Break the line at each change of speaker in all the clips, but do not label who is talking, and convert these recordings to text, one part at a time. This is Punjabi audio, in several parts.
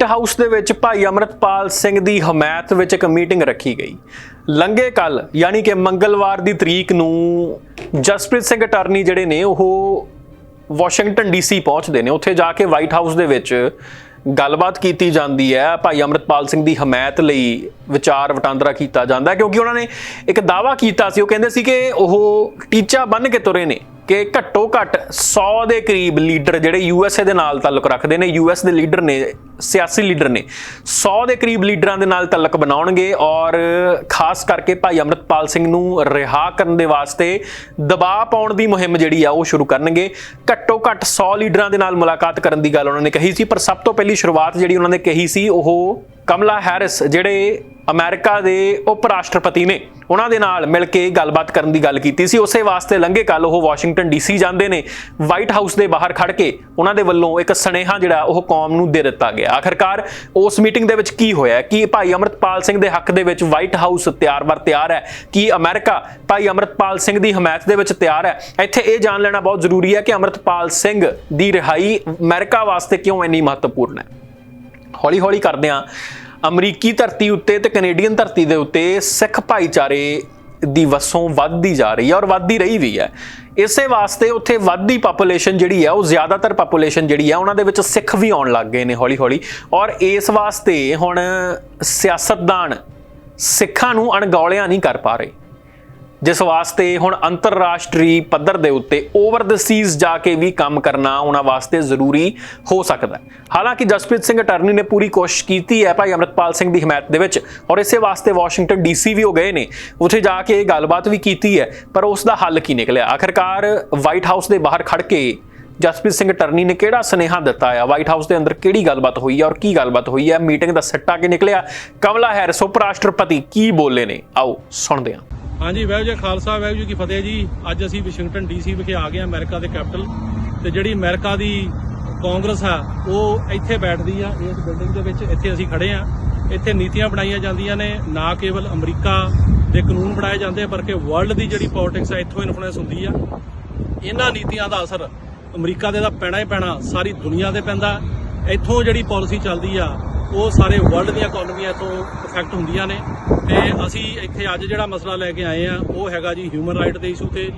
ਵਾਈਟ ਹਾਊਸ ਦੇ ਵਿੱਚ ਭਾਈ ਅਮਰਤਪਾਲ ਸਿੰਘ ਦੀ ਹਮਾਇਤ ਵਿੱਚ ਇੱਕ ਮੀਟਿੰਗ ਰੱਖੀ ਗਈ। ਲੰਗੇ ਕੱਲ ਯਾਨੀ ਕਿ ਮੰਗਲਵਾਰ ਦੀ ਤਰੀਕ ਨੂੰ ਜਸਪ੍ਰੀਤ ਸਿੰਘ ਅਟਾਰਨੀ ਜਿਹੜੇ ਨੇ, ਉਹ ਵਾਸ਼ਿੰਗਟਨ ਡੀਸੀ ਪਹੁੰਚਦੇ ਨੇ। ਉੱਥੇ ਜਾ ਕੇ ਵਾਈਟ ਹਾਊਸ ਦੇ ਵਿੱਚ ਗੱਲਬਾਤ ਕੀਤੀ ਜਾਂਦੀ ਹੈ। ਭਾਈ ਅਮਰਤਪਾਲ ਸਿੰਘ ਦੀ ਹਮਾਇਤ ਲਈ ਵਿਚਾਰ ਵਟਾਂਦਰਾ ਕੀਤਾ ਜਾਂਦਾ ਕਿਉਂਕਿ ਉਹਨਾਂ ਨੇ ਇੱਕ ਦਾਵਾ ਕੀਤਾ ਸੀ। ਉਹ ਕਹਿੰਦੇ ਸੀ ਕਿ ਉਹ ਟੀਚਾ ਬੰਨ ਕੇ ਤੁਰੇ ਨੇ ਕਿ ਘੱਟੋ ਘੱਟ 100 ਦੇ ਕਰੀਬ ਲੀਡਰ ਜਿਹੜੇ ਯੂਐਸਏ ਦੇ ਨਾਲ ਤਾਲੁਕ ਰੱਖਦੇ ਨੇ ਯੂਐਸ ਦੇ ਲੀਡਰ ਨੇ ਸਿਆਸੀ ਲੀਡਰ ਨੇ। 100 ਦੇ ਕਰੀਬ ਲੀਡਰਾਂ ਦੇ ਨਾਲ ਤਲਕ ਬਣਾਉਣਗੇ ਔਰ ਖਾਸ ਕਰਕੇ ਭਾਈ ਅਮਰਤਪਾਲ ਸਿੰਘ ਨੂੰ ਰਿਹਾ ਕਰਨ ਦੇ ਵਾਸਤੇ ਦਬਾਅ ਪਾਉਣ ਦੀ ਮੁਹਿੰਮ ਜਿਹੜੀ ਆ ਉਹ ਸ਼ੁਰੂ ਕਰਨਗੇ। ਘੱਟੋ ਘੱਟ 100 ਲੀਡਰਾਂ ਦੇ ਨਾਲ ਮੁਲਾਕਾਤ ਕਰਨ ਦੀ ਗੱਲ ਉਹਨਾਂ ਨੇ ਕਹੀ ਸੀ, ਪਰ ਸਭ ਤੋਂ ਪਹਿਲੀ ਸ਼ੁਰੂਆਤ ਜਿਹੜੀ ਉਹਨਾਂ ਨੇ ਕਹੀ ਸੀ ਉਹ ਕਮਲਾ ਹੈਰਿਸ ਜਿਹੜੇ ਅਮਰੀਕਾ ਦੇ ਉਪ ਰਾਸ਼ਟਰਪਤੀ ਨੇ, ਉਹਨਾਂ ਦੇ ਨਾਲ ਮਿਲ ਕੇ ਗੱਲਬਾਤ ਕਰਨ ਦੀ ਗੱਲ ਕੀਤੀ ਸੀ। ਉਸੇ ਵਾਸਤੇ ਲੰਘੇ ਕੱਲ ਉਹ ਵਾਸ਼ਿੰਗਟਨ ਡੀਸੀ ਜਾਂਦੇ ਨੇ। ਵਾਈਟ ਹਾਊਸ ਦੇ ਬਾਹਰ ਖੜ ਕੇ ਉਹਨਾਂ ਦੇ ਵੱਲੋਂ ਇੱਕ ਸਨੇਹਾ ਜਿਹੜਾ ਉਹ ਕੌਮ ਨੂੰ ਦੇ ਦਿੱਤਾ ਗਿਆ। ਆਖਰਕਾਰ ਉਸ ਮੀਟਿੰਗ ਦੇ ਵਿੱਚ ਕੀ ਹੋਇਆ? ਕਿ ਭਾਈ ਅਮਰਤਪਾਲ ਸਿੰਘ ਦੇ ਹੱਕ ਦੇ ਵਿੱਚ ਵਾਈਟ ਹਾਊਸ ਤਿਆਰ-ਬਰ ਤਿਆਰ ਹੈ? ਕਿ ਅਮਰੀਕਾ ਭਾਈ ਅਮਰਤਪਾਲ ਸਿੰਘ ਦੀ ਹਮਾਇਤ ਦੇ ਵਿੱਚ ਤਿਆਰ ਹੈ? ਇੱਥੇ ਇਹ ਜਾਣ ਲੈਣਾ ਬਹੁਤ ਜ਼ਰੂਰੀ ਹੈ ਕਿ ਅਮਰਤਪਾਲ ਸਿੰਘ ਦੀ ਰਿਹਾਈ ਅਮਰੀਕਾ ਵਾਸਤੇ ਕਿਉਂ ਇੰਨੀ ਮਹੱਤਵਪੂਰਨ ਹੈ? ਹੌਲੀ-ਹੌਲੀ ਕਰਦੇ ਆ ਅਮਰੀਕੀ ਧਰਤੀ ਉੱਤੇ ਤੇ ਕੈਨੇਡੀਅਨ ਧਰਤੀ ਦੇ ਉੱਤੇ ਸਿੱਖ ਭਾਈਚਾਰੇ ਦੀ ਵਸੋਂ ਵੱਧਦੀ ਜਾ ਰਹੀ ਹੈ ਔਰ ਵੱਧਦੀ ਰਹੀ ਵੀ ਹੈ। ਇਸੇ ਵਾਸਤੇ ਉੱਥੇ ਵੱਧਦੀ ਪਾਪੂਲੇਸ਼ਨ ਜਿਹੜੀ ਹੈ, ਉਹ ਜ਼ਿਆਦਾਤਰ ਪਾਪੂਲੇਸ਼ਨ ਜਿਹੜੀ ਹੈ, ਉਹਨਾਂ ਦੇ ਵਿੱਚ ਸਿੱਖ ਵੀ ਆਉਣ ਲੱਗ ਗਏ ਨੇ ਹੌਲੀ-ਹੌਲੀ। ਔਰ ਇਸ ਵਾਸਤੇ ਹੁਣ ਸਿਆਸਤਦਾਨ ਸਿੱਖਾਂ ਨੂੰ ਅਣਗੌਲਿਆ ਨਹੀਂ ਕਰ ਪਾ ਰਹੇ। ਜਿਸ ਵਾਸਤੇ ਹੁਣ ਅੰਤਰਰਾਸ਼ਟਰੀ ਪੱਧਰ ਦੇ ਉੱਤੇ ਓਵਰ ਦ ਸੀਜ਼ ਜਾ ਕੇ ਵੀ ਕੰਮ ਕਰਨਾ ਉਹਨਾਂ ਵਾਸਤੇ ਜ਼ਰੂਰੀ ਹੋ ਸਕਦਾ ਹੈ। ਹਾਲਾਂਕਿ ਜਸਪ੍ਰੀਤ ਸਿੰਘ ਅਟਰਨੀ ਨੇ ਪੂਰੀ ਕੋਸ਼ਿਸ਼ ਕੀਤੀ ਹੈ, ਭਾਈ ਅਮਰਤਪਾਲ ਸਿੰਘ ਦੀ ਹਮਾਇਤ ਦੇ ਵਿੱਚ ਔਰ ਇਸੇ ਵਾਸਤੇ ਵਾਸ਼ਿੰਗਟਨ ਡੀਸੀ ਵੀ ਹੋ ਗਏ ਨੇ। ਉੱਥੇ ਜਾ ਕੇ ਇਹ ਗੱਲਬਾਤ ਵੀ ਕੀਤੀ ਹੈ, ਪਰ ਉਸ ਦਾ ਹੱਲ ਕੀ ਨਿਕਲਿਆ? ਆਖਰਕਾਰ ਵਾਈਟ ਹਾਊਸ ਦੇ ਬਾਹਰ ਖੜ ਕੇ ਜਸਪ੍ਰੀਤ ਸਿੰਘ ਅਟਰਨੀ ਨੇ ਕਿਹੜਾ ਸੁਨੇਹਾ ਦਿੱਤਾ ਆ? ਵਾਈਟ ਹਾਊਸ ਦੇ ਅੰਦਰ ਕਿਹੜੀ ਗੱਲਬਾਤ ਹੋਈ ਹੈ ਔਰ ਕੀ ਗੱਲਬਾਤ ਹੋਈ ਹੈ ਮੀਟਿੰਗ ਦਾ ਸੱਟਾ ਕੀ ਨਿਕਲਿਆ? ਕਮਲਾ ਹੈਰਿਸ ਉਪ ਰਾਸ਼ਟਰਪਤੀ ਕੀ ਬੋਲੇ ਨੇ? ਆਓ, ਸੁਣਦੇ ਹਾਂ।
ਹਾਂਜੀ, ਵਾਹਿਗੁਰੂ ਜੀ ਖਾਲਸਾ, ਵਾਹਿਗੁਰੂ ਜੀ ਕੀ ਫਤਿਹ ਜੀ। ਅੱਜ ਅਸੀਂ ਵਾਸ਼ਿੰਗਟਨ ਡੀਸੀ ਵਿਖੇ ਆ ਗਏ ਹਾਂ, ਅਮਰੀਕਾ ਦੇ ਕੈਪੀਟਲ। ਤੇ ਜਿਹੜੀ ਅਮਰੀਕਾ ਦੀ ਕਾਂਗਰਸ ਆ, ਉਹ ਇੱਥੇ ਬੈਠਦੀ ਆ, ਇਸ ਬਿਲਡਿੰਗ ਦੇ ਵਿੱਚ ਇੱਥੇ ਅਸੀਂ ਖੜੇ ਆ ਇੱਥੇ ਨੀਤੀਆਂ ਬਣਾਈਆਂ ਜਾਂਦੀਆਂ ਨੇ, ਨਾ ਕੇਵਲ ਅਮਰੀਕਾ ਦੇ ਕਾਨੂੰਨ ਬਣਾਏ ਜਾਂਦੇ ਆ ਬਲਕਿ ਵਰਲਡ ਦੀ ਜਿਹੜੀ ਪੋਲਿਟਿਕਸ ਆ, ਇੱਥੋਂ ਇਨਫਲੂਐਂਸ ਹੁੰਦੀ ਆ। ਇਹਨਾਂ ਨੀਤੀਆਂ ਦਾ ਅਸਰ ਅਮਰੀਕਾ ਦੇ ਦਾ ਪੈਣਾ ਹੀ ਪੈਣਾ, ਸਾਰੀ ਦੁਨੀਆ ਤੇ ਪੈਂਦਾ। ਇੱਥੋਂ ਜਿਹੜੀ ਪਾਲਿਸੀ ਚੱਲਦੀ ਆ ਉਹ ਸਾਰੇ ਵਰਲਡ ਦੀਆਂ ਇਕਨੋਮੀਆਂ ਤੋਂ ਇਫੈਕਟ ਹੁੰਦੀਆਂ ਨੇ। ਤੇ ਅਸੀਂ ਇੱਥੇ ਅੱਜ ਜਿਹੜਾ ਮਸਲਾ ਲੈ ਕੇ ਆਏ ਆ, ਉਹ ਹੈਗਾ ਜੀ ਹਿਊਮਨ ਰਾਈਟ ਦੇ ਇਸ਼ੂ ਤੇ।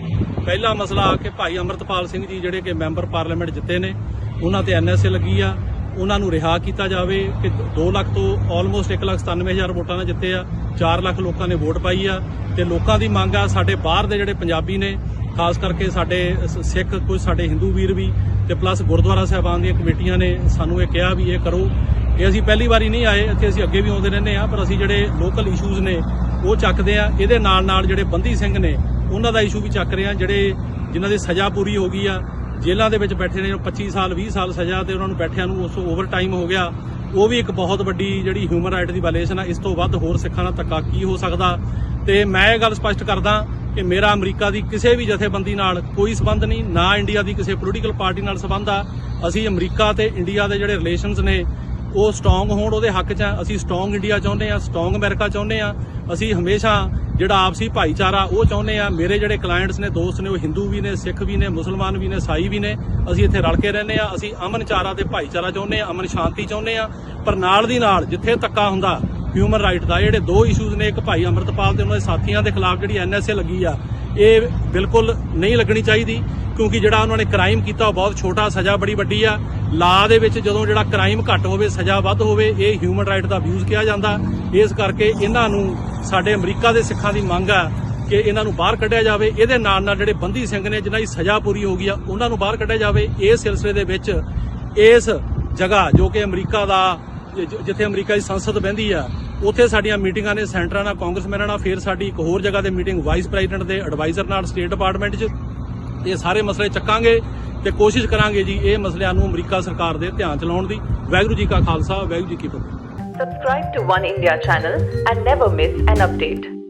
ਪਹਿਲਾ ਮਸਲਾ ਕਿ ਭਾਈ ਅਮਰਤਪਾਲ ਸਿੰਘ ਜੀ ਜਿਹੜੇ ਕਿ ਮੈਂਬਰ ਪਾਰਲੀਮੈਂਟ ਜਿੱਤੇ ਨੇ, ਉਹਨਾਂ ਤੇ ਐਨਐਸਏ ਲੱਗੀ ਆ। ਉਹਨਾਂ ਨੂੰ ਰਿਹਾ ਕੀਤਾ ਜਾਵੇ ਕਿ 2 ਲੱਖ ਤੋਂ ਆਲਮੋਸਟ 197000 ਵੋਟਾਂ ਨਾਲ ਜਿੱਤੇ ਆ। 4 ਲੱਖ ਲੋਕਾਂ ਨੇ ਵੋਟ ਪਾਈ ਆ। ਤੇ ਲੋਕਾਂ ਦੀ ਮੰਗ ਆ, ਸਾਡੇ ਬਾਹਰ ਦੇ ਜਿਹੜੇ ਪੰਜਾਬੀ ਨੇ, ਖਾਸ ਕਰਕੇ ਸਾਡੇ ਸ- ਸਿੱਖ ਕੁਝ ਸਾਡੇ ਹਿੰਦੂ ਵੀਰ ਵੀ, ਤੇ ਪਲੱਸ ਗੁਰਦੁਆਰਾ ਸਾਹਿਬਾਨ ਦੀਆਂ ਕਮੇਟੀਆਂ ਨੇ, ਸਾਨੂੰ ਇਹ ਕਿਹਾ ਵੀ ਇਹ ਕਰੋ। ਇਹ ਅਸੀਂ ਪਹਿਲੀ ਵਾਰੀ ਨਹੀਂ ਆਏ ਇੱਥੇ ਅਸੀਂ ਅੱਗੇ ਵੀ ਆਉਂਦੇ ਰਹਿੰਦੇ ਆ ਪਰ ਅਸੀਂ ਜਿਹੜੇ ਲੋਕਲ ਇਸ਼ੂਜ਼ ਨੇ, ਉਹ ਚੱਕਦੇ ਆ ਇਹਦੇ ਨਾਲ ਨਾਲ ਜਿਹੜੇ ਬੰਦੀ ਸਿੰਘ ਨੇ, ਉਹਨਾਂ ਦਾ ਇਸ਼ੂ ਵੀ ਚੱਕ ਰਹੇ ਆ ਜਿਹੜੇ ਜਿਨ੍ਹਾਂ ਦੀ ਸਜ਼ਾ ਪੂਰੀ ਹੋ ਗਈ ਆ, ਜੇਲ੍ਹਾਂ ਦੇ ਵਿੱਚ ਬੈਠੇ ਨੇ 25 ਸਾਲ 20 ਸਾਲ ਸਜ਼ਾ ਤੇ ਉਹਨਾਂ ਨੂੰ ਬੈਠਿਆਂ ਨੂੰ ਉਸ ਓਵਰ ਟਾਈਮ ਹੋ ਗਿਆ। ਉਹ ਵੀ ਇੱਕ ਬਹੁਤ ਵੱਡੀ ਜਿਹੜੀ ਹਿਊਮਨ ਰਾਈਟ ਦੀ ਵਾਇਲੇਸ਼ਨ ਆ, ਇਸ ਤੋਂ ਵੱਧ ਹੋਰ ਸਿੱਖਾਂ ਨਾਲ ਧੱਕਾ ਕੀ ਹੋ ਸਕਦਾ? ਤੇ ਮੈਂ ਇਹ ਗੱਲ ਸਪਸ਼ਟ ਕਰਦਾ ਕਿ ਮੇਰਾ ਅਮਰੀਕਾ ਦੀ ਕਿਸੇ ਵੀ ਜਥੇਬੰਦੀ ਨਾਲ ਕੋਈ ਸਬੰਧ ਨਹੀਂ, ਨਾ ਇੰਡੀਆ ਦੀ ਕਿਸੇ ਪੋਲੀਟੀਕਲ ਪਾਰਟੀ ਨਾਲ ਸਬੰਧ ਆ। ਅਸੀਂ ਅਮਰੀਕਾ ਤੇ ਇੰਡੀਆ ਦੇ ਜਿਹੜੇ ਰਿਲੇਸ਼ਨਸ ਨੇ ਉਹ ਸਟਰੋਂਗ ਹੋਣ ਉਹਦੇ ਹੱਕ 'ਚ ਅਸੀਂ ਸਟਰੋਂਗ ਇੰਡੀਆ ਚਾਹੁੰਦੇ ਆ ਸਟਰੋਂਗ ਅਮਰੀਕਾ ਚਾਹੁੰਦੇ ਆ ਅਸੀਂ ਹਮੇਸ਼ਾ ਜਿਹੜਾ ਆਪਸੀ ਭਾਈਚਾਰਾ, ਉਹ ਚਾਹੁੰਦੇ ਆ ਮੇਰੇ ਜਿਹੜੇ ਕਲਾਇੰਟਸ ਨੇ, ਦੋਸਤ ਨੇ, ਉਹ ਹਿੰਦੂ ਵੀ ਨੇ ਸਿੱਖ ਵੀ ਨੇ ਮੁਸਲਮਾਨ ਵੀ ਨੇ ਸਾਈ ਵੀ ਨੇ, ਅਸੀਂ ਇੱਥੇ ਰਲ ਕੇ ਰਹਿੰਦੇ ਆ ਅਸੀਂ ਅਮਨ ਚਾਰਾ ਤੇ ਭਾਈਚਾਰਾ ਚਾਹੁੰਦੇ ਆ ਅਮਨ ਸ਼ਾਂਤੀ ਚਾਹੁੰਦੇ ਆ ਪਰ ਨਾਲ ਦੀ ਨਾਲ ਜਿੱਥੇ ਧੱਕਾ ਹੁੰਦਾ ਹਿਊਮਨ ਰਾਈਟ ਦਾ ਜਿਹੜੇ ਦੋ ਇਸ਼ੂਜ਼ ਨੇ, ਇੱਕ ਭਾਈ ਅਮਰਤਪਾਲ ਤੇ ਉਹਨਾਂ ਦੇ ਸਾਥੀਆਂ ਦੇ ਖਿਲਾਫ ਜਿਹੜੀ ਐਨਐਸਏ ਲੱਗੀ ਆ ਇਹ ਬਿਲਕੁਲ ਨਹੀਂ ਲੱਗਣੀ ਚਾਹੀਦੀ, ਕਿਉਂਕਿ ਜਿਹੜਾ ਉਹਨਾਂ ਨੇ ਕ੍ਰਾਈਮ ਕੀਤਾ ਉਹ ਬਹੁਤ ਛੋਟਾ, ਸਜ਼ਾ ਬੜੀ ਵੱਡੀ ਆ। ਲਾ ਦੇ ਵਿੱਚ ਜਦੋਂ ਜਿਹੜਾ ਕ੍ਰਾਈਮ ਘੱਟ ਹੋਵੇ, ਸਜ਼ਾ ਵੱਧ ਹੋਵੇ, ਇਹ ਹਿਊਮਨ ਰਾਈਟ ਦਾ ਅਬਿਊਜ਼ ਕਿਹਾ ਜਾਂਦਾ। ਇਸ ਕਰਕੇ ਇਹਨਾਂ ਨੂੰ, ਸਾਡੇ ਅਮਰੀਕਾ ਦੇ ਸਿੱਖਾਂ ਦੀ ਮੰਗ ਆ ਕਿ ਇਹਨਾਂ ਨੂੰ ਬਾਹਰ ਕੱਢਿਆ ਜਾਵੇ। ਇਹਦੇ ਨਾਲ ਨਾਲ ਜਿਹੜੇ ਬੰਦੀ ਸਿੰਘ ਨੇ, ਜਿਨ੍ਹਾਂ ਦੀ ਸਜ਼ਾ ਪੂਰੀ ਹੋ ਗਈ ਆ, ਉਹਨਾਂ ਨੂੰ ਬਾਹਰ ਕੱਢਿਆ ਜਾਵੇ। ਇਸ ਸਿਲਸਿਲੇ ਦੇ ਵਿੱਚ ਇਸ ਜਗ੍ਹਾ ਜੋ ਕਿ ਅਮਰੀਕਾ ਦਾ ਜਿੱਥੇ ਅਮਰੀਕਾ ਦੀ ਸੰਸਦ ਬਹਿੰਦੀ ਆ ਉੱਥੇ ਸਾਡੀਆਂ ਮੀਟਿੰਗਾਂ ਨੇ ਸੈਂਟਰਾਂ ਨਾਲ, ਕਾਂਗਰਸਮੈਨਾਂ ਨਾਲ, ਫਿਰ ਸਾਡੀ ਇੱਕ ਹੋਰ ਜਗ੍ਹਾ ਤੇ ਮੀਟਿੰਗ ਵਾਈਸ ਪ੍ਰੈਜ਼ੀਡੈਂਟ ਦੇ, ਐਡਵਾਈਜ਼ਰ ਨਾਲ, ਸਟੇਟ ਡਿਪਾਰਟਮੈਂਟ 'ਚ। ਇਹ ਸਾਰੇ ਮਸਲੇ ਚੱਕਾਂਗੇ ਤੇ ਕੋਸ਼ਿਸ਼ ਕਰਾਂਗੇ ਜੀ ਇਹ ਮਸਲਿਆਂ ਨੂੰ ਅਮਰੀਕਾ ਸਰਕਾਰ ਦੇ ਧਿਆਨ ਚ ਲਾਉਣ ਦੀ। ਵਾਹਿਗੁਰੂ ਜੀ ਕਾ ਖਾਲਸਾ, ਵਾਹਿਗੁਰੂ ਜੀ ਕੀ ਫਤਿਹ।
Subscribe to One India channel and never miss an update.